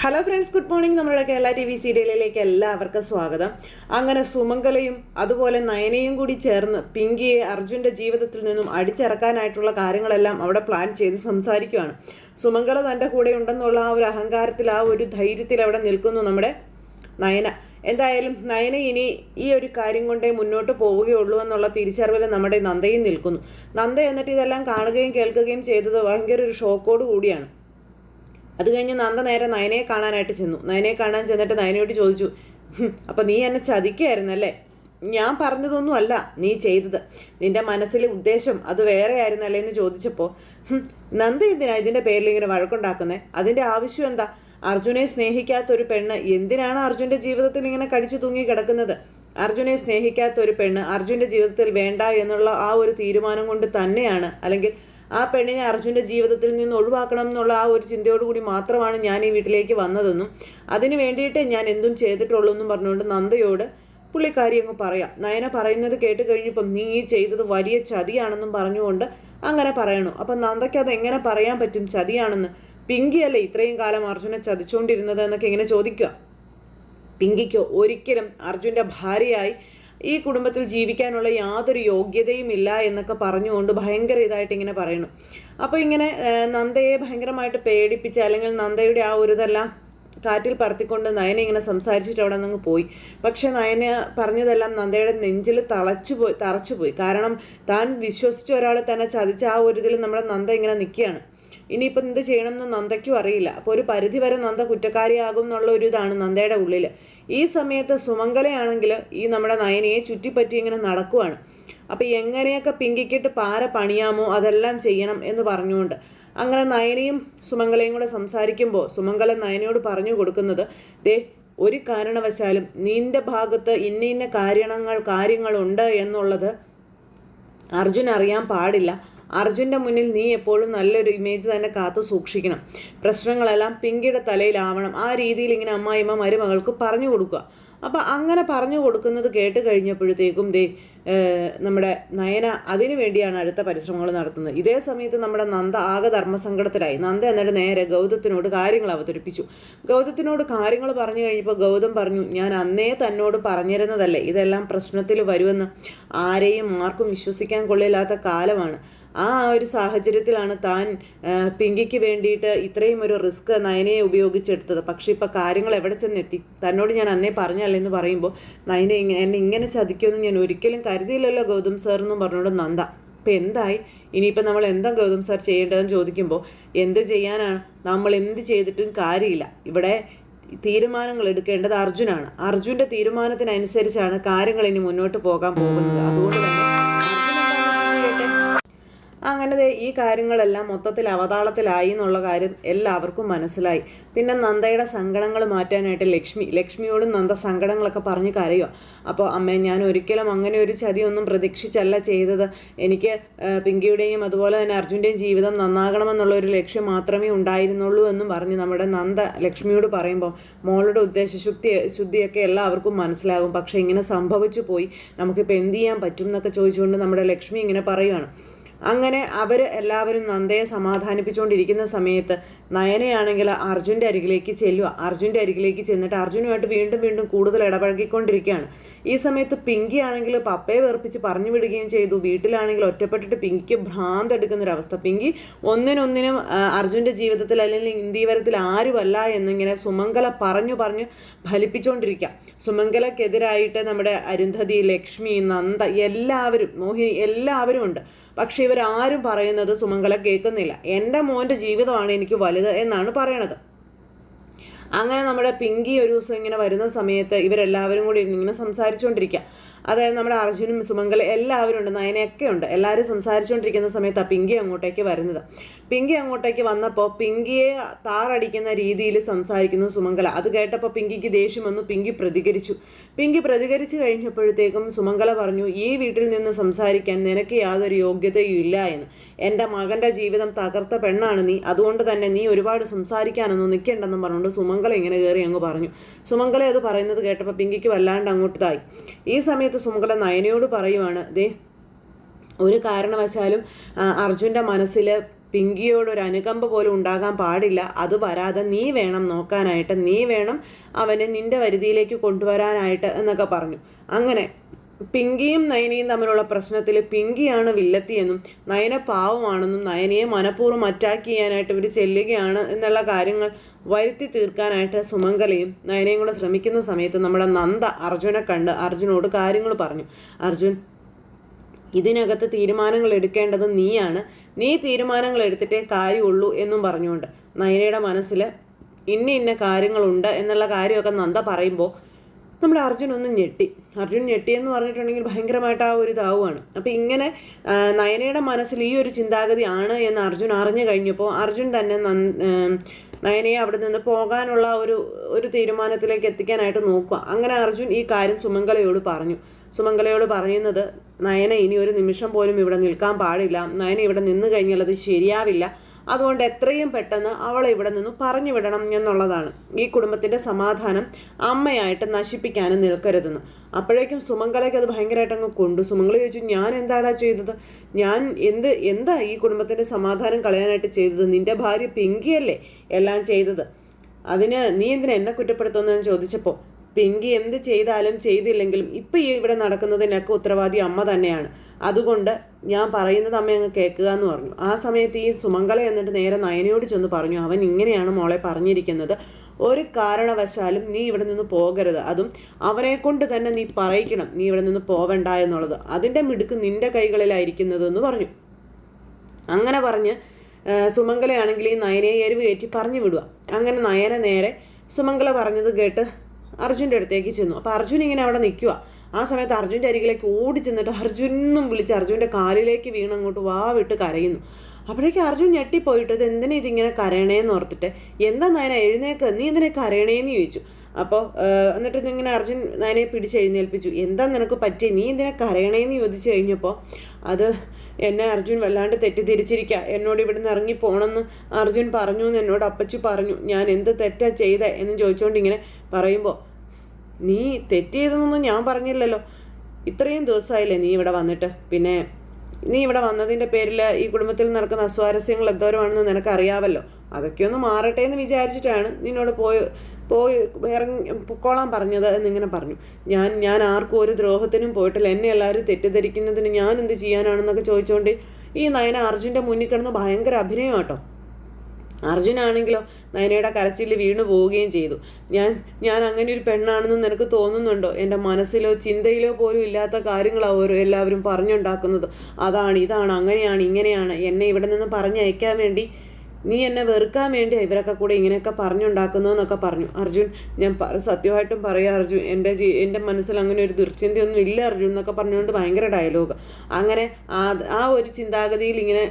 Hello friends good morning നമ്മളുടെ Kerala T V സീരിയലിലേക്ക് എല്ലാവർക്കും സ്വാഗതം. അങ്ങനെ സുമംഗലയും അതുപോലെ നയനയും കൂടി ചേർന്ന് പിങ്കിയെ അർജുന്റെ ജീവിതത്തിൽ നിന്നും അടിച്ചിറക്കാനായിട്ടുള്ള കാര്യങ്ങളെല്ലാം അവിടെ പ്ലാൻ ചെയ്ത് സംസാരിക്കുകയാണ് സുമംഗല തന്റെ കൂടെ ഉണ്ടെന്നുള്ള ആ ഒരു അഹങ്കാരത്തിൽ ആ ഒരു ധൈര്യത്തിൽ അവിടെ നിൽക്കുന്നു നമ്മുടെ നയന. എന്തായാലും നയന ഇനി ഈ ഒരു കാര്യം കൊണ്ടേ മുന്നോട്ട് പോവുകയുള്ളൂ എന്നുള്ള തിരിച്ചറിവിൽ നമ്മുടെ നന്ദയും നിൽക്കുന്നു. നന്ദ എന്നിട്ട് ഇതെല്ലാം കാണുകയും കേൾക്കുകയും ചെയ്തത് ഭയങ്കര ഒരു ഷോക്കോട് കൂടിയാണ്. അത് കഴിഞ്ഞ് നന്ദ നേരെ നയനയെ കാണാനായിട്ട് ചെന്നു. നയനയെ കാണാൻ ചെന്നിട്ട് നയനയോട് ചോദിച്ചു അപ്പം നീ എന്നെ ചതിക്കായിരുന്നല്ലേ ഞാൻ പറഞ്ഞതൊന്നും അല്ല നീ ചെയ്തത്. നിന്റെ മനസ്സിലെ ഉദ്ദേശം അത് വേറെ ആയിരുന്നല്ലേ എന്ന് ചോദിച്ചപ്പോൾ നന്ദ എന്തിനാ ഇതിന്റെ പേരിൽ ഇങ്ങനെ വഴക്കുണ്ടാക്കുന്നത് അതിന്റെ ആവശ്യം എന്താ? അർജുനെ സ്നേഹിക്കാത്ത ഒരു പെണ്ണ് എന്തിനാണ് അർജുന്റെ ജീവിതത്തിൽ ഇങ്ങനെ കടിച്ചു തൂങ്ങി കിടക്കുന്നത്? അർജുനെ സ്നേഹിക്കാത്ത ഒരു പെണ്ണ് അർജുന്റെ ജീവിതത്തിൽ വേണ്ട എന്നുള്ള ആ ഒരു തീരുമാനം കൊണ്ട് തന്നെയാണ്. അല്ലെങ്കിൽ ആ പെണ്ണിനെ അർജുന്റെ ജീവിതത്തിൽ നിന്ന് ഒഴിവാക്കണം എന്നുള്ള ആ ഒരു ചിന്തയോടുകൂടി മാത്രമാണ് ഞാൻ ഈ വീട്ടിലേക്ക് വന്നതെന്നും അതിന് വേണ്ടിയിട്ട് ഞാൻ എന്തും ചെയ്തിട്ടുള്ളൂ എന്നും പറഞ്ഞുകൊണ്ട് നന്ദയോട് പുള്ളിക്കാരി അങ്ങ് പറയാം നയന പറയുന്നത് കേട്ട് കഴിഞ്ഞപ്പം നീ ഈ ചെയ്തത് വലിയ ചതിയാണെന്നും പറഞ്ഞുകൊണ്ട് അങ്ങനെ പറയണു. അപ്പം നന്ദയ്ക്ക് അത് എങ്ങനെ പറയാൻ പറ്റും? ചതിയാണെന്ന്. പിങ്കിയല്ലേ ഇത്രയും കാലം അർജുനെ ചതിച്ചുകൊണ്ടിരുന്നത് എന്നൊക്കെ ഇങ്ങനെ ചോദിക്കുക. പിങ്കിക്ക് ഒരിക്കലും അർജുന്റെ ഭാര്യയായി ഈ കുടുംബത്തിൽ ജീവിക്കാനുള്ള യാതൊരു യോഗ്യതയും ഇല്ല എന്നൊക്കെ പറഞ്ഞുകൊണ്ട് ഭയങ്കര ഇതായിട്ട് ഇങ്ങനെ പറയുന്നു. അപ്പോൾ ഇങ്ങനെ നന്ദയെ ഭയങ്കരമായിട്ട് പേടിപ്പിച്ച് അല്ലെങ്കിൽ നന്ദയുടെ ആ ഒരു ഇതെല്ലാം കാറ്റിൽ പറത്തിക്കൊണ്ട് നയന ഇങ്ങനെ സംസാരിച്ചിട്ട് അവിടെ നിന്ന് പോയി. പക്ഷെ നയന പറഞ്ഞതെല്ലാം നന്ദയുടെ നെഞ്ചിൽ തളച്ചു പോയി തറച്ചു പോയി. കാരണം താൻ വിശ്വസിച്ച ഒരാളെ തന്നെ ചതിച്ച ആ ഒരു ഇതിൽ നമ്മുടെ നന്ദ ഇങ്ങനെ നിൽക്കുകയാണ്. ഇനിയിപ്പോൾ എന്ത് ചെയ്യണമെന്ന് നന്ദയ്ക്കും അറിയില്ല. അപ്പോൾ ഒരു പരിധി വരെ നന്ദ കുറ്റക്കാരിയാകും എന്നുള്ള ഒരു ഇതാണ് നന്ദയുടെ ഉള്ളിൽ ഈ സമയത്ത് സുമംഗലയാണെങ്കിൽ ഈ നമ്മുടെ നയനയെ ചുറ്റിപ്പറ്റി ഇങ്ങനെ നടക്കുവാണ്. അപ്പോൾ എങ്ങനെയൊക്കെ പിങ്കിക്കിട്ട് പാര പണിയാമോ അതെല്ലാം ചെയ്യണം എന്ന് പറഞ്ഞുകൊണ്ട് അങ്ങനെ നയനയും സുമംഗലയും കൂടെ സംസാരിക്കുമ്പോൾ സുമംഗല നയനയോട് പറഞ്ഞു കൊടുക്കുന്നത് ദേ ഒരു കാരണവശാലും നിന്റെ ഭാഗത്ത് ഇന്ന ഇന്ന കാരണങ്ങൾ കാര്യങ്ങളുണ്ട് എന്നുള്ളത് അർജുൻ അറിയാൻ പാടില്ല. അർജുന്റെ മുന്നിൽ നീ എപ്പോഴും നല്ലൊരു ഇമേജ് തന്നെ കാത്തു സൂക്ഷിക്കണം. പ്രശ്നങ്ങളെല്ലാം പിങ്കിയുടെ തലയിലാവണം. ആ രീതിയിൽ ഇങ്ങനെ അമ്മായിമ്മ മരുമകൾക്ക് പറഞ്ഞു കൊടുക്കുക. അപ്പം അങ്ങനെ പറഞ്ഞു കൊടുക്കുന്നത് കേട്ട് കഴിഞ്ഞപ്പോഴത്തേക്കും ദേ നമ്മുടെ നയന അതിനു വേണ്ടിയാണ് അടുത്ത പരിശ്രമങ്ങൾ നടത്തുന്നത്. ഇതേ സമയത്ത് നമ്മുടെ നന്ദ ആകെ ധർമ്മസങ്കടത്തിലായി. നന്ദ എന്നിട്ട് നേരെ ഗൗതത്തിനോട് കാര്യങ്ങൾ അവതരിപ്പിച്ചു. ഗൗതത്തിനോട് കാര്യങ്ങൾ പറഞ്ഞു കഴിഞ്ഞപ്പോൾ ഗൗതം പറഞ്ഞു ഞാൻ അന്നേ തന്നോട് പറഞ്ഞിരുന്നതല്ലേ ഇതെല്ലാം പ്രശ്നത്തിൽ വരുമെന്ന്. ആരെയും ആർക്കും വിശ്വസിക്കാൻ കൊള്ളില്ലാത്ത കാലമാണ്. ആ ഒരു സാഹചര്യത്തിലാണ് താൻ പിങ്കിക്ക് വേണ്ടിയിട്ട് ഇത്രയും ഒരു റിസ്ക് നയനയെ ഉപയോഗിച്ചെടുത്തത്. പക്ഷേ ഇപ്പം കാര്യങ്ങൾ എവിടെ ചെന്നെത്തി? തന്നോട് ഞാൻ അന്നേ പറഞ്ഞല്ലേ എന്ന് പറയുമ്പോൾ നയനെ എന്നെ ഇങ്ങനെ ചതിക്കുമെന്ന് ഞാൻ ഒരിക്കലും കരുതിയില്ലല്ലോ ഗൗതം സാർ എന്നും പറഞ്ഞോട് നന്ദ. ഇപ്പം എന്തായി? ഇനിയിപ്പോൾ നമ്മൾ എന്താ ഗൗതം സാർ ചെയ്യേണ്ടതെന്ന് ചോദിക്കുമ്പോൾ എന്ത് ചെയ്യാനാണ്? നമ്മൾ എന്ത് ചെയ്തിട്ടും കാര്യമില്ല. ഇവിടെ തീരുമാനങ്ങൾ എടുക്കേണ്ടത് അർജുനാണ്. അർജുന്റെ തീരുമാനത്തിനനുസരിച്ചാണ് കാര്യങ്ങൾ ഇനി മുന്നോട്ട് പോകാൻ പോകുന്നത്. അതുകൊണ്ട് തന്നെ അങ്ങനെ ഈ കാര്യങ്ങളെല്ലാം മൊത്തത്തിൽ അവതാളത്തിലായി എന്നുള്ള കാര്യം എല്ലാവർക്കും മനസ്സിലായി. പിന്നെ നന്ദയുടെ സങ്കടങ്ങൾ മാറ്റാനായിട്ട് ലക്ഷ്മി ലക്ഷ്മിയോടും നന്ദ സങ്കടങ്ങളൊക്കെ പറഞ്ഞ് കരയുക അപ്പോൾ അമ്മ ഞാൻ ഒരിക്കലും അങ്ങനെ ഒരു ചതിയൊന്നും പ്രതീക്ഷിച്ചല്ല ചെയ്തത്. എനിക്ക് പിങ്കിയുടെയും അതുപോലെ തന്നെ അർജുന്റെയും ജീവിതം നന്നാകണമെന്നുള്ള ഒരു ലക്ഷ്യം മാത്രമേ ഉണ്ടായിരുന്നുള്ളൂ എന്നും പറഞ്ഞ് നമ്മുടെ നന്ദ ലക്ഷ്മിയോട് പറയുമ്പോൾ മോളുടെ ഉദ്ദേശശുദ്ധി ശുദ്ധിയൊക്കെ എല്ലാവർക്കും മനസ്സിലാകും. പക്ഷേ ഇങ്ങനെ സംഭവിച്ചു പോയി. നമുക്കിപ്പോൾ എന്ത് ചെയ്യാൻ പറ്റും എന്നൊക്കെ ചോദിച്ചുകൊണ്ട് നമ്മുടെ ലക്ഷ്മി ഇങ്ങനെ പറയുകയാണ് അങ്ങനെ അവർ എല്ലാവരും നന്ദയെ സമാധാനിപ്പിച്ചുകൊണ്ടിരിക്കുന്ന സമയത്ത് നയനയാണെങ്കിൽ അർജുന്റെ അരികിലേക്ക് ചെല്ലുക. അർജുന്റെ അരികിലേക്ക് ചെന്നിട്ട് അർജുനുമായിട്ട് വീണ്ടും വീണ്ടും കൂടുതൽ ഇടപഴകിക്കൊണ്ടിരിക്കുകയാണ്. ഈ സമയത്ത് പിങ്കി ആണെങ്കിൽ പപ്പയെ വെറുപ്പിച്ച് പറഞ്ഞു വിടുകയും ചെയ്തു. വീട്ടിലാണെങ്കിൽ ഒറ്റപ്പെട്ടിട്ട് പിങ്കിക്ക് ഭ്രാന്ത് എടുക്കുന്നൊരവസ്ഥ. പിങ്കി ഒന്നിനൊന്നിനും അർജുന്റെ ജീവിതത്തിൽ അല്ലെങ്കിൽ ഇന്ത്യവരത്തിൽ ആരുമല്ല എന്നിങ്ങനെ സുമംഗല പറഞ്ഞു പറഞ്ഞു ഫലിപ്പിച്ചുകൊണ്ടിരിക്കുക. സുമംഗലക്കെതിരായിട്ട് നമ്മുടെ അരുന്ധതി ലക്ഷ്മി നന്ദ എല്ലാവരും മോഹിനി എല്ലാവരും ഉണ്ട്. പക്ഷെ ഇവരാരും പറയുന്നത് സുമംഗല കേൾക്കുന്നില്ല. എന്റെ മോന്റെ ജീവിതമാണ് എനിക്ക് വലുത് എന്നാണ് പറയണത്. അങ്ങനെ നമ്മുടെ പിങ്കി ഒരു ദിവസം ഇങ്ങനെ വരുന്ന സമയത്ത് ഇവരെല്ലാവരും കൂടി ഇങ്ങനെ സംസാരിച്ചുകൊണ്ടിരിക്കുക. അതായത് നമ്മുടെ അർജുനും സുമംഗല എല്ലാവരും ഉണ്ട് നയനയൊക്കെ ഉണ്ട്. എല്ലാവരും സംസാരിച്ചുകൊണ്ടിരിക്കുന്ന സമയത്താണ് പിങ്കി അങ്ങോട്ടേക്ക് വരുന്നത്. പിങ്കി അങ്ങോട്ടേക്ക് വന്നപ്പോൾ പിങ്കിയെ താറടിക്കുന്ന രീതിയിൽ സംസാരിക്കുന്നു സുമംഗല. അത് കേട്ടപ്പോൾ പിങ്കിക്ക് ദേഷ്യം വന്നു പിങ്കി പ്രതികരിച്ചു. പിങ്കി പ്രതികരിച്ചു കഴിഞ്ഞപ്പോഴത്തേക്കും സുമംഗല പറഞ്ഞു ഈ വീട്ടിൽ നിന്ന് സംസാരിക്കാൻ നിനക്ക് യാതൊരു യോഗ്യതയും ഇല്ല എന്ന്. എന്റെ മകന്റെ ജീവിതം തകർത്ത പെണ്ണാണ് നീ. അതുകൊണ്ട് തന്നെ നീ ഒരുപാട് സംസാരിക്കാനൊന്നും നിൽക്കേണ്ടെന്നും പറഞ്ഞുകൊണ്ട് സുമംഗല ഇങ്ങനെ കയറി അങ്ങ് പറഞ്ഞു. സുമംഗല അത് പറയുന്നത് കേട്ടപ്പോൾ പിങ്കിക്ക് വല്ലാണ്ട് അങ്ങോട്ടതായി ഈ സമയത്ത് സുമംഗല നയനയോട് പറയുവാണ് ദേ ഒരു കാരണവശാലും അർജുന്റെ മനസ്സിൽ പിങ്കിയോട് ഒരു അനുകമ്പ പോലും ഉണ്ടാകാൻ പാടില്ല. അത് വരാതെ നീ വേണം നോക്കാനായിട്ട് നീ വേണം അവനെ നിന്റെ വരുതിയിലേക്ക് കൊണ്ടുവരാനായിട്ട് എന്നൊക്കെ പറഞ്ഞു. അങ്ങനെ പിങ്കിയും നയനയും തമ്മിലുള്ള പ്രശ്നത്തിൽ പിങ്കിയാണ് വില്ലത്തിയെന്നും നയന പാവമാണെന്നും നയനയെ മനഃപൂർവം അറ്റാക്ക് ചെയ്യാനായിട്ട് ഇവർ ചെല്ലുകയാണ് എന്നുള്ള കാര്യങ്ങൾ വരുത്തി തീർക്കാനായിട്ട് സുമംഗലയും നയനയും കൂടെ ശ്രമിക്കുന്ന സമയത്ത് നമ്മുടെ നന്ദ അർജുനെ കണ്ട് അർജുനോട് കാര്യങ്ങൾ പറഞ്ഞു. അർജുൻ ഇതിനകത്ത് തീരുമാനങ്ങൾ എടുക്കേണ്ടത് നീയാണ്. നീ തീരുമാനങ്ങൾ എടുത്തിട്ടേ കാര്യമുള്ളൂ എന്നും പറഞ്ഞുകൊണ്ട് നയനയുടെ മനസ്സിൽ ഇന്ന ഇന്ന കാര്യങ്ങളുണ്ട് എന്നുള്ള കാര്യമൊക്കെ നന്ദ പറയുമ്പോൾ നമ്മുടെ അർജുൻ ഒന്ന് ഞെട്ടി. അർജുൻ ഞെട്ടിയെന്ന് പറഞ്ഞിട്ടുണ്ടെങ്കിൽ ഭയങ്കരമായിട്ട് ആ ഒരു ഇതാവുകയാണ് അപ്പം ഇങ്ങനെ നയനയുടെ മനസ്സിൽ ഈ ഒരു ചിന്താഗതി ആണ് എന്ന് അർജുൻ അറിഞ്ഞു കഴിഞ്ഞപ്പോൾ അർജുൻ തന്നെ നയനയെ അവിടെ നിന്ന് പോകാനുള്ള ഒരു ഒരു തീരുമാനത്തിലേക്ക് എത്തിക്കാനായിട്ട് നോക്കുക. അങ്ങനെ അർജുൻ ഈ കാര്യം സുമംഗലയോട് പറഞ്ഞു. സുമംഗലയോട് പറയുന്നത് നയന ഇനി ഒരു നിമിഷം പോലും ഇവിടെ നിൽക്കാൻ പാടില്ല. നയന ഇവിടെ നിന്ന് കഴിഞ്ഞാൽ അത് ശരിയാവില്ല. അതുകൊണ്ട് എത്രയും പെട്ടെന്ന് അവളെ ഇവിടെ നിന്ന് പറഞ്ഞു വിടണം എന്നുള്ളതാണ്. ഈ കുടുംബത്തിന്റെ സമാധാനം അമ്മയായിട്ട് നശിപ്പിക്കാനും നിൽക്കരുതെന്ന്. അപ്പോഴേക്കും സുമംഗലയ്ക്ക് അത് ഭയങ്കരമായിട്ട് അങ്ങ് കൊണ്ടു. സുമംഗല ചോദിച്ചു ഞാൻ എന്താടാ ചെയ്തത്? ഞാൻ എന്ത് എന്താ ഈ കുടുംബത്തിന്റെ സമാധാനം കളയാനായിട്ട് ചെയ്തത്? നിന്റെ ഭാര്യ പിങ്കിയല്ലേ എല്ലാം ചെയ്തത്? അതിന് നീ എന്തിനാ എന്നെ കുറ്റപ്പെടുത്തുന്നതെന്ന് ചോദിച്ചപ്പോൾ പിങ്കി എന്ത് ചെയ്താലും ചെയ്തില്ലെങ്കിലും ഇപ്പം ഈ ഇവിടെ നടക്കുന്നതിനൊക്കെ ഉത്തരവാദി അമ്മ തന്നെയാണ്. അതുകൊണ്ട് ഞാൻ പറയുന്നത് അമ്മ അങ്ങ് കേൾക്കുക എന്ന് പറഞ്ഞു. ആ സമയത്ത് ഈ സുമംഗല എന്നിട്ട് നേരെ നയനയോട് ചെന്ന് പറഞ്ഞു അവൻ ഇങ്ങനെയാണ് മോളെ പറഞ്ഞിരിക്കുന്നത്. ഒരു കാരണവശാലും നീ ഇവിടെ നിന്ന് പോകരുത്. അതും അവനെ കൊണ്ട് തന്നെ നീ പറയിക്കണം. നീ ഇവിടെ നിന്ന് പോവണ്ട എന്നുള്ളത്. അതിന്റെ മിടുക്ക് നിന്റെ കൈകളിലായിരിക്കുന്നത് എന്ന് പറഞ്ഞു. അങ്ങനെ പറഞ്ഞ് സുമംഗലയാണെങ്കിൽ ഈ നയനയെ എരിവ് കയറ്റി പറഞ്ഞു വിടുക. അങ്ങനെ നയന നേരെ സുമംഗല പറഞ്ഞത് കേട്ട് അർജുന്റെ അടുത്തേക്ക് ചെന്നു. അപ്പോൾ അർജുൻ ഇങ്ങനെ അവിടെ നിൽക്കുക ആ സമയത്ത് അർജുന്റെ അരികിലേക്ക് ഓടി ചെന്നിട്ട് അർജുനും വിളിച്ച് അർജുന്റെ കാലിലേക്ക് വീണങ്ങോട്ട് വാ വിട്ട് കരയുന്നു. അപ്പോഴേക്ക് അർജുൻ ഞെട്ടിപ്പോയിട്ട് ഇത് എന്തിനാ ഇതിങ്ങനെ കരയണേന്ന് ഓർത്തിട്ട്? എന്താ നയന എഴുന്നേക്ക്? നീ എന്തിനാ കരയണേന്ന് ചോദിച്ചു. അപ്പോൾ എന്നിട്ട് ഇങ്ങനെ അർജുൻ നയനെ പിടിച്ചെഴുന്നേൽപ്പിച്ചു എന്താ നിനക്ക് പറ്റി നീ എന്തിനാ കരയണേന്ന് ചോദിച്ചു കഴിഞ്ഞപ്പോൾ അത് എന്നെ അർജുൻ വല്ലാണ്ട് തെറ്റിദ്ധരിച്ചിരിക്കുക എന്നോട് ഇവിടുന്ന് ഇറങ്ങി പോകണമെന്ന് അർജുൻ പറഞ്ഞു എന്ന് എന്നോട് അപ്പച്ചു പറഞ്ഞു. ഞാൻ എന്ത് തെറ്റാ ചെയ്തേ? എന്ന് ചോദിച്ചുകൊണ്ട് ഇങ്ങനെ പറയുമ്പോൾ നീ തെറ്റ് ചെയ്തെന്നൊന്നും ഞാൻ പറഞ്ഞില്ലല്ലോ. ഇത്രയും ദിവസമായില്ലേ നീ ഇവിടെ വന്നിട്ട്. പിന്നെ നീ ഇവിടെ വന്നതിന്റെ പേരിൽ ഈ കുടുംബത്തിൽ നടക്കുന്ന അസ്വാരസ്യങ്ങൾ എന്തോരമാണെന്ന് നിനക്കറിയാവല്ലോ. അതൊക്കെ ഒന്ന് മാറട്ടെ എന്ന് വിചാരിച്ചിട്ടാണ് നിന്നോട് പോയി പോയി ഇറങ്ങി പൊക്കോളാൻ പറഞ്ഞത് എന്നിങ്ങനെ പറഞ്ഞു. ഞാൻ ഞാൻ ആർക്കും ഒരു ദ്രോഹത്തിനും പോയിട്ടില്ല. എന്നെ എല്ലാവരും തെറ്റിദ്ധരിക്കുന്നതിന് ഞാൻ എന്ത് ചെയ്യാനാണെന്നൊക്കെ ചോദിച്ചുകൊണ്ട് ഈ നയന അർജുന്റെ മുന്നിൽ കിടന്ന് ഭയങ്കര അഭിനയം കേട്ടോ അർജുനാണെങ്കിലോ നയനയുടെ കരച്ചിൽ വീണു പോവുകയും ചെയ്തു. ഞാൻ ഞാൻ അങ്ങനെ ഒരു പെണ്ണാണെന്ന് നിനക്ക് തോന്നുന്നുണ്ടോ? എന്റെ മനസ്സിലോ ചിന്തയിലോ പോലും ഇല്ലാത്ത കാര്യങ്ങളാണ് ഓരോ എല്ലാവരും പറഞ്ഞുണ്ടാക്കുന്നത്. അതാണ് ഇതാണ് അങ്ങനെയാണ് ഇങ്ങനെയാണ്. എന്നെ ഇവിടെ നിന്ന് പറഞ്ഞയക്കാൻ വേണ്ടി നീ എന്നെ വെറുക്കാൻ വേണ്ടി ഇവരൊക്കെ കൂടെ ഇങ്ങനെയൊക്കെ പറഞ്ഞുണ്ടാക്കുന്നതെന്നൊക്കെ പറഞ്ഞു. അർജുൻ ഞാൻ സത്യമായിട്ടും പറയാം അർജുൻ എന്റെ ജീ എന്റെ മനസ്സിൽ അങ്ങനെ ഒരു ദുർചിന്തയൊന്നും ഇല്ല അർജുൻ എന്നൊക്കെ പറഞ്ഞുകൊണ്ട് ഭയങ്കര ഡയലോഗ് അങ്ങനെ ആ ആ ഒരു ചിന്താഗതിയിൽ ഇങ്ങനെ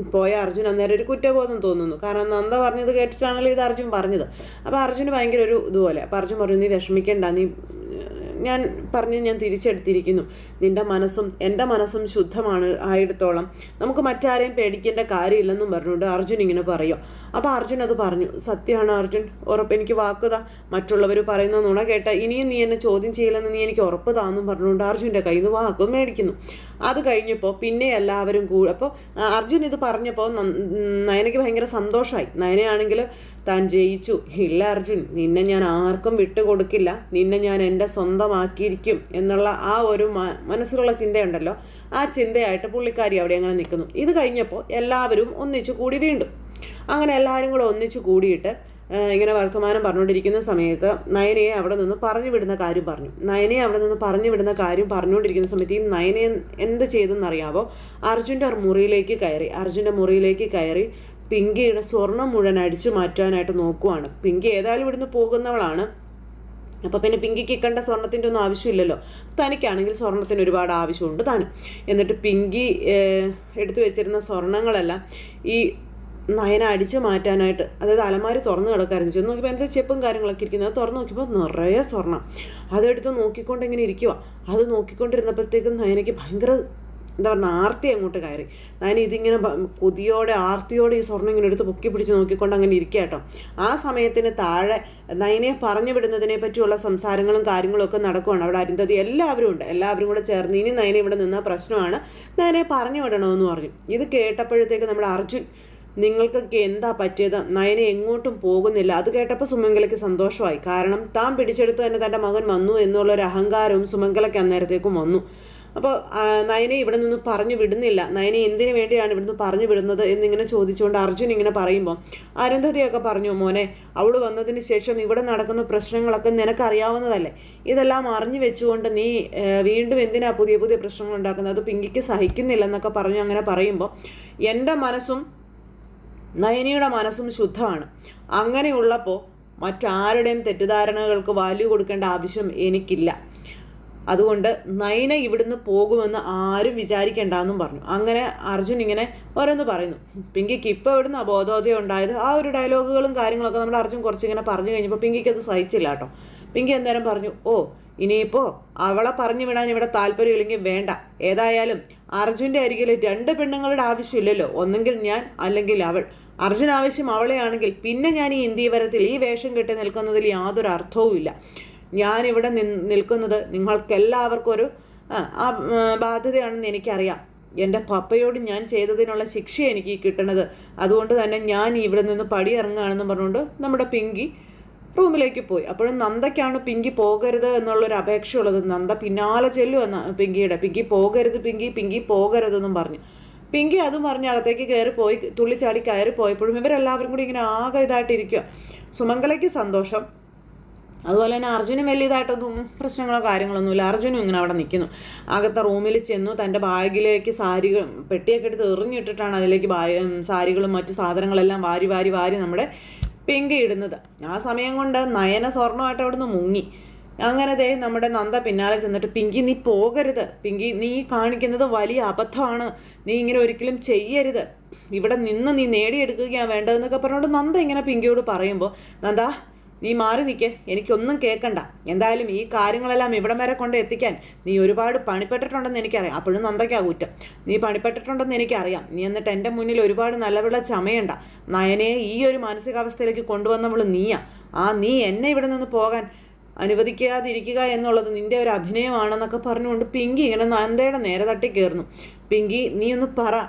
പോയ അർജുൻ അന്നേരം ഒരു കുറ്റബോധം തോന്നുന്നു. കാരണം നന്ദ പറഞ്ഞത് കേട്ടിട്ടാണല്ലോ ഇത് അർജുൻ പറഞ്ഞത്. അപ്പോൾ അർജുന് ഭയങ്കര ഒരു ഇതുപോലെ. അപ്പോൾ അർജുൻ പറഞ്ഞു നീ വിഷമിക്കേണ്ട. നീ ഞാൻ പറഞ്ഞ് ഞാൻ തിരിച്ചെടുത്തിരിക്കുന്നു. നിന്റെ മനസ്സും എന്റെ മനസ്സും ശുദ്ധമാണ്. ആയിടത്തോളം നമുക്ക് മറ്റാരെയും പേടിക്കേണ്ട കാര്യമില്ലെന്നും പറഞ്ഞുകൊണ്ട് അർജുൻ ഇങ്ങനെ പറയും. അപ്പോൾ അർജുൻ അത് പറഞ്ഞു. സത്യമാണ് അർജുൻ. ഉറപ്പ് എനിക്ക് വാക്കുതാ മറ്റുള്ളവർ പറയുന്ന നുണ കേട്ട ഇനിയും നീ എന്നെ ചോദ്യം ചെയ്യില്ലെന്ന് നീ എനിക്ക് ഉറപ്പ് താന്നും പറഞ്ഞുകൊണ്ട് അർജുന്റെ കയ്യിൽ നിന്ന് വാക്കും മേടിക്കുന്നു. അത് കഴിഞ്ഞപ്പോൾ പിന്നെ എല്ലാവരും കൂ അപ്പോൾ അർജുൻ ഇത് പറഞ്ഞപ്പോൾ നയനയ്ക്ക് ഭയങ്കര സന്തോഷമായി നയനയാണെങ്കിൽ താൻ ജയിച്ചു. ഇല്ല അർജുൻ നിന്നെ ഞാൻ ആർക്കും വിട്ടുകൊടുക്കില്ല. നിന്നെ ഞാൻ എന്റെ സ്വന്തമാക്കിയിരിക്കും എന്നുള്ള ആ ഒരു മനസ്സിലുള്ള ചിന്തയുണ്ടല്ലോ. ആ ചിന്തയായിട്ട് പുള്ളിക്കാരി അവിടെ അങ്ങനെ നിൽക്കുന്നു. ഇത് കഴിഞ്ഞപ്പോൾ എല്ലാവരും ഒന്നിച്ചു കൂടി വീണ്ടും. അങ്ങനെ എല്ലാവരും കൂടെ ഒന്നിച്ചു കൂടിയിട്ട് ഇങ്ങനെ വർത്തമാനം പറഞ്ഞുകൊണ്ടിരിക്കുന്ന സമയത്ത് നയനയെ അവിടെ നിന്ന് പറഞ്ഞു വിടുന്ന കാര്യം പറഞ്ഞു. നയനയെ അവിടെ നിന്ന് പറഞ്ഞു വിടുന്ന കാര്യം പറഞ്ഞുകൊണ്ടിരിക്കുന്ന സമയത്ത് ഈ നയനയെ എന്ത് ചെയ്തെന്നറിയാവോ? അർജുന്റെ മുറിയിലേക്ക് കയറി. അർജുന്റെ മുറിയിലേക്ക് കയറി പിങ്കിയുടെ സ്വർണം മുഴുവൻ അടിച്ചു മാറ്റാനായിട്ട് നോക്കുവാണ്. പിങ്കി ഏതായാലും ഇവിടുന്ന് പോകുന്നവളാണ്. അപ്പോൾ പിന്നെ പിങ്കിക്ക് ഇക്കണ്ട സ്വർണത്തിന്റെ ഒന്നും ആവശ്യമില്ലല്ലോ. തനിക്കാണെങ്കിൽ സ്വർണത്തിന് ഒരുപാട് ആവശ്യമുണ്ട് താനും. എന്നിട്ട് പിങ്കി എടുത്തു വെച്ചിരുന്ന സ്വർണങ്ങളെല്ലാം ഈ നയന അടിച്ചു മാറ്റാനായിട്ട് അതായത് അലമാരി തുറന്നു കിടക്കായിരുന്നു. ചെന്ന് നോക്കിയപ്പോൾ എന്താ ചെപ്പും കാര്യങ്ങളൊക്കെ ഇരിക്കുന്നത്? അത് തുറന്നു നോക്കിയപ്പോൾ നിറയെ സ്വർണം. അതെടുത്ത് നോക്കിക്കൊണ്ട് ഇങ്ങനെ ഇരിക്കുക അത് നോക്കിക്കൊണ്ടിരുന്നപ്പോഴത്തേക്കും നയനയ്ക്ക് ഭയങ്കര എന്താ പറയുക ആർത്തി അങ്ങോട്ട് കയറി. ഞാൻ ഇതിങ്ങനെ കൊതിയോടെ ആർത്തിയോടെ ഈ സ്വർണം ഇങ്ങനെ എടുത്ത് പൊക്കി പിടിച്ച് നോക്കിക്കൊണ്ട് അങ്ങനെ ഇരിക്കുക കേട്ടോ. ആ സമയത്തിന് താഴെ നയനെ പറഞ്ഞു വിടുന്നതിനെ പറ്റിയുള്ള സംസാരങ്ങളും കാര്യങ്ങളും ഒക്കെ നടക്കുവാണ്. അവിടെ അരുന്ധതി എല്ലാവരും ഉണ്ട്. എല്ലാവരും കൂടെ ചേർന്ന് ഇനി നയന ഇവിടെ നിന്ന പ്രശ്നമാണ്. നയനെ പറഞ്ഞു വിടണമെന്ന് പറഞ്ഞു. ഇത് കേട്ടപ്പോഴത്തേക്ക് നമ്മുടെ അർജുൻ നിങ്ങൾക്കൊക്കെ എന്താ പറ്റിയത്? നയന എങ്ങോട്ടും പോകുന്നില്ല. അത് കേട്ടപ്പോൾ സുമംഗലയ്ക്ക് സന്തോഷമായി. കാരണം താൻ പിടിച്ചെടുത്ത് തന്നെ തന്റെ മകൻ വന്നു എന്നുള്ള ഒരു അഹങ്കാരവും സുമംഗലയ്ക്ക് അന്നേരത്തേക്കും വന്നു. അപ്പോൾ നയനെ ഇവിടെ നിന്ന് പറഞ്ഞു വിടുന്നില്ല. നയനെ എന്തിനു വേണ്ടിയാണ് ഇവിടുന്ന് പറഞ്ഞു വിടുന്നത് എന്നിങ്ങനെ ചോദിച്ചുകൊണ്ട് അർജുൻ ഇങ്ങനെ പറയുമ്പോൾ അരുന്ധതിയൊക്കെ പറഞ്ഞു മോനെ. അവൾ വന്നതിന് ശേഷം ഇവിടെ നടക്കുന്ന പ്രശ്നങ്ങളൊക്കെ നിനക്കറിയാവുന്നതല്ലേ? ഇതെല്ലാം അറിഞ്ഞു വെച്ചുകൊണ്ട് നീ വീണ്ടും എന്തിനാ പുതിയ പുതിയ പ്രശ്നങ്ങൾ ഉണ്ടാക്കുന്നത്? അത് പിങ്കിക്ക് സഹിക്കുന്നില്ലെന്നൊക്കെ പറഞ്ഞു അങ്ങനെ പറയുമ്പോൾ എന്റെ മനസ്സും നയനിയുടെ മനസ്സും ശുദ്ധമാണ്. അങ്ങനെയുള്ളപ്പോൾ മറ്റാരുടെയും തെറ്റിദ്ധാരണകൾക്ക് വാല്യൂ കൊടുക്കേണ്ട ആവശ്യം എനിക്കില്ല. അതുകൊണ്ട് നയന ഇവിടുന്ന് പോകുമെന്ന് ആരും വിചാരിക്കേണ്ടെന്നും പറഞ്ഞു. അങ്ങനെ അർജുൻ ഇങ്ങനെ ഓരോന്ന് പറയുന്നു. പിങ്കിക്ക് ഇപ്പോൾ ഇവിടുന്ന് അബോധോദയം ഉണ്ടായത് ആ ഒരു ഡയലോഗുകളും കാര്യങ്ങളൊക്കെ നമ്മൾ അർജുൻ കുറച്ചിങ്ങനെ പറഞ്ഞു കഴിഞ്ഞപ്പോൾ പിങ്കിക്ക് അത് സഹിച്ചില്ല കേട്ടോ. പിങ്കി അന്നേരം പറഞ്ഞു ഓ ഇനിയിപ്പോൾ അവളെ പറഞ്ഞു വിടാൻ ഇവിടെ താല്പര്യമില്ലെങ്കിൽ വേണ്ട. ഏതായാലും അർജുന്റെ അരികിൽ രണ്ട് പെണ്ണുങ്ങളുടെ ആവശ്യമില്ലല്ലോ. ഒന്നെങ്കിൽ ഞാൻ അല്ലെങ്കിൽ അവൾ. അർജുൻ ആവശ്യം അവളെയാണെങ്കിൽ പിന്നെ ഞാൻ ഈ ഇന്ത്യവരത്തിൽ ഈ വേഷം കെട്ടി നിൽക്കുന്നതിൽ യാതൊരു അർത്ഥവുമില്ല ഞാനിവിടെ നിൽക്കുന്നത് നിങ്ങൾക്കെല്ലാവർക്കും ഒരു ആ ബാധ്യതയാണെന്ന് എനിക്കറിയാം. എന്റെ പപ്പയോട് ഞാൻ ചെയ്തതിനുള്ള ശിക്ഷ എനിക്ക് കിട്ടണത്. അതുകൊണ്ട് തന്നെ ഞാൻ ഇവിടെ നിന്ന് പടിയിറങ്ങുകയാണെന്ന് പറഞ്ഞുകൊണ്ട് നമ്മുടെ പിങ്കി റൂമിലേക്ക് പോയി. അപ്പോഴും നന്ദയ്ക്കാണ് പിങ്കി പോകരുത് എന്നുള്ളൊരു അപേക്ഷയുള്ളത്. നന്ദ പിന്നാലെ ചെല്ലുമെന്ന പിങ്കിയുടെ. പിങ്കി പോകരുത് പിങ്കി പിങ്കി പോകരുതെന്നും പറഞ്ഞു. പിങ്കി അതും പറഞ്ഞ് അകത്തേക്ക് കയറി പോയി തുള്ളിച്ചാടി കയറി പോയപ്പോഴും ഇവരെല്ലാവരും കൂടി ഇങ്ങനെ ആകെ ഇതായിട്ടിരിക്കുക. സുമംഗലയ്ക്ക് സന്തോഷം. അതുപോലെ തന്നെ അർജുനും വലിയതായിട്ടൊന്നും പ്രശ്നങ്ങളോ കാര്യങ്ങളൊന്നുമില്ല. അർജുനും ഇങ്ങനെ അവിടെ നിൽക്കുന്നു. അകത്തെ റൂമിൽ ചെന്നു തന്റെ ബാഗിലേക്ക് സാരി പെട്ടിയൊക്കെ എടുത്ത് എറിഞ്ഞിട്ടിട്ടാണ് അതിലേക്ക് സാരികളും മറ്റു സാധനങ്ങളെല്ലാം വാരി വാരി വാരി നമ്മുടെ പിങ്കി ഇടുന്നത്. ആ സമയം കൊണ്ട് നയന സ്വർണമായിട്ട് അവിടുന്ന് മുങ്ങി. അങ്ങനെ ദേ നമ്മുടെ നന്ദ പിന്നാലെ ചെന്നിട്ട് പിങ്കി നീ പോകരുത്. പിങ്കി നീ കാണിക്കുന്നത് വലിയ അബദ്ധമാണ്. നീ ഇങ്ങനെ ഒരിക്കലും ചെയ്യരുത്. ഇവിടെ നിന്ന് നീ നേടിയെടുക്കുകയാണ് വേണ്ടതെന്നൊക്കെ പറഞ്ഞുകൊണ്ട് നന്ദ ഇങ്ങനെ പിങ്കിയോട് പറയുമ്പോൾ നന്ദ നീ മാറി നിൽക്കെ എനിക്കൊന്നും കേൾക്കണ്ട എന്തായാലും ഈ കാര്യങ്ങളെല്ലാം ഇവിടം വരെ കൊണ്ട് എത്തിക്കാൻ നീ ഒരുപാട് പണിപ്പെട്ടിട്ടുണ്ടെന്ന് എനിക്കറിയാം. അപ്പോഴും നന്ദയ്ക്കാ കുറ്റം. നീ പണിപ്പെട്ടിട്ടുണ്ടെന്ന് എനിക്കറിയാം. നീ എന്നിട്ട് എന്റെ മുന്നിൽ ഒരുപാട് നല്ലവിള ചമയണ്ട. നയനെ ഈ ഒരു മാനസികാവസ്ഥയിലേക്ക് കൊണ്ടുവന്നവൾ നീയാ. ആ നീ എന്നെ ഇവിടെ നിന്ന് പോകാൻ അനുവദിക്കാതിരിക്കുക എന്നുള്ളത് നിന്റെ ഒരു അഭിനയമാണെന്നൊക്കെ പറഞ്ഞുകൊണ്ട് പിങ്കി ഇങ്ങനെ നന്ദയുടെ നേരെ തട്ടി കയറുന്നു പിങ്കി നീ ഒന്ന് പറ.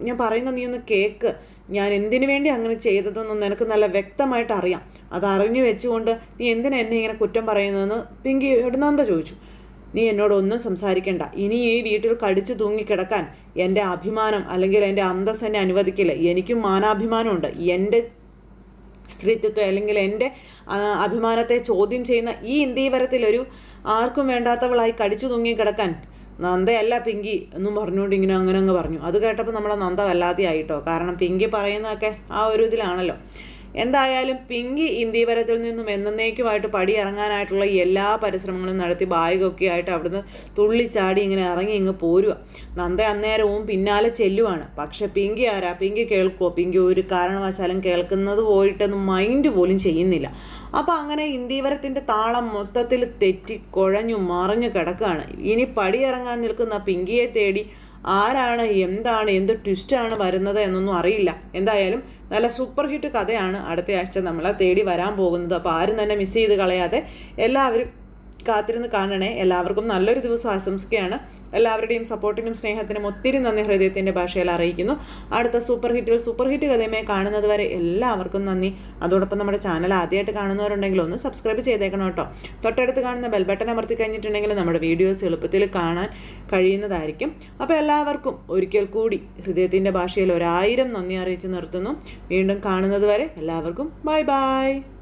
ഞാൻ പറയുന്ന നീ ഒന്ന് കേക്ക്. ഞാൻ എന്തിനു വേണ്ടി അങ്ങനെ ചെയ്തതെന്ന് നിനക്ക് നല്ല വ്യക്തമായിട്ട് അറിയാം. അത് അറിഞ്ഞു വെച്ചുകൊണ്ട് നീ എന്തിനാ എന്നെ ഇങ്ങനെ കുറ്റം പറയുന്നതെന്ന് പിങ്കി നന്ദ ചോദിച്ചു. നീ എന്നോടൊന്നും സംസാരിക്കണ്ട. ഇനി ഈ വീട്ടിൽ കടിച്ചു തൂങ്ങിക്കിടക്കാൻ എന്റെ അഭിമാനം അല്ലെങ്കിൽ എന്റെ അന്തസ് എന്നെ അനുവദിക്കില്ല. എനിക്കും മാനാഭിമാനമുണ്ട്. എന്റെ സ്ത്രീത്വത്തെ അല്ലെങ്കിൽ എന്റെ അഭിമാനത്തെ ചോദ്യം ചെയ്യുന്ന ഈ ഇന്ത്യവരത്തിൽ ഒരു ആർക്കും വേണ്ടാത്തവളായി കടിച്ചു തൂങ്ങി കിടക്കാൻ നന്ദയല്ല പിങ്കി എന്നും പറഞ്ഞുകൊണ്ട് ഇങ്ങനെ അങ്ങനെ അങ്ങ് പറഞ്ഞു. അത് കേട്ടപ്പോൾ നമ്മളെ നന്ദ വല്ലാതെ ആയിട്ടോ കാരണം പിങ്കി പറയുന്നതൊക്കെ ആ ഒരു ഇതിലാണല്ലോ. എന്തായാലും പിങ്കി ഇന്ദീപരത്തിൽ നിന്നും എന്നേക്കുമായിട്ട് പടി ഇറങ്ങാനായിട്ടുള്ള എല്ലാ പരിശ്രമങ്ങളും നടത്തി ബായികൊക്കെ ആയിട്ട് അവിടുന്ന് തുള്ളിച്ചാടി ഇങ്ങനെ ഇറങ്ങി ഇങ്ങ് പോരുക നന്ദ അന്നേരവും പിന്നാലെ ചെല്ലുവാണ്. പക്ഷെ പിങ്കി ആരാ? പിങ്കി കേൾക്കുമോ പിങ്കി ഒരു കാരണവശാലും കേൾക്കുന്നത് പോയിട്ടൊന്നും മൈൻഡ് പോലും ചെയ്യുന്നില്ല. അപ്പോൾ അങ്ങനെ ഇന്ത്യവരത്തിന്റെ താളം മൊത്തത്തിൽ തെറ്റി കുഴഞ്ഞു മറിഞ്ഞു കിടക്കുകയാണ്. ഇനി പടിയിറങ്ങാൻ നിൽക്കുന്ന പിങ്കിയെ തേടി ആരാണ് എന്താണ് എന്ത് ട്വിസ്റ്റാണ് വരുന്നത് എന്നൊന്നും അറിയില്ല. എന്തായാലും നല്ല സൂപ്പർ ഹിറ്റ് കഥയാണ് അടുത്ത ആഴ്ച നമ്മളെ തേടി വരാൻ പോകുന്നത്. അപ്പോൾ ആരും തന്നെ മിസ് ചെയ്ത് കളയാതെ എല്ലാവരും കാത്തിരുന്ന് കാണണേ. എല്ലാവർക്കും നല്ലൊരു ദിവസം ആശംസിക്കുകയാണ്. എല്ലാവരുടെയും സപ്പോർട്ടിനും സ്നേഹത്തിനും ഒത്തിരി നന്ദി ഹൃദയത്തിന്റെ ഭാഷയിൽ അറിയിക്കുന്നു. അടുത്ത സൂപ്പർ ഹിറ്റിൽ സൂപ്പർ ഹിറ്റ് കഥയുമായി കാണുന്നത് വരെ എല്ലാവർക്കും നന്ദി. അതോടൊപ്പം നമ്മുടെ ചാനൽ ആദ്യമായിട്ട് കാണുന്നവരുണ്ടെങ്കിൽ ഒന്ന് സബ്സ്ക്രൈബ് ചെയ്തേക്കണം കേട്ടോ. തൊട്ടടുത്ത് കാണുന്ന ബെൽ ബട്ടൺ അമർത്തി കഴിഞ്ഞിട്ടുണ്ടെങ്കിൽ നമ്മുടെ വീഡിയോസ് എളുപ്പത്തിൽ കാണാൻ കഴിയുന്നതായിരിക്കും. അപ്പോൾ എല്ലാവർക്കും ഒരിക്കൽ കൂടി ഹൃദയത്തിന്റെ ഭാഷയിൽ ഒരായിരം നന്ദി അറിയിച്ച് നിർത്തുന്നു. വീണ്ടും കാണുന്നത് വരെ എല്ലാവർക്കും ബൈ ബൈ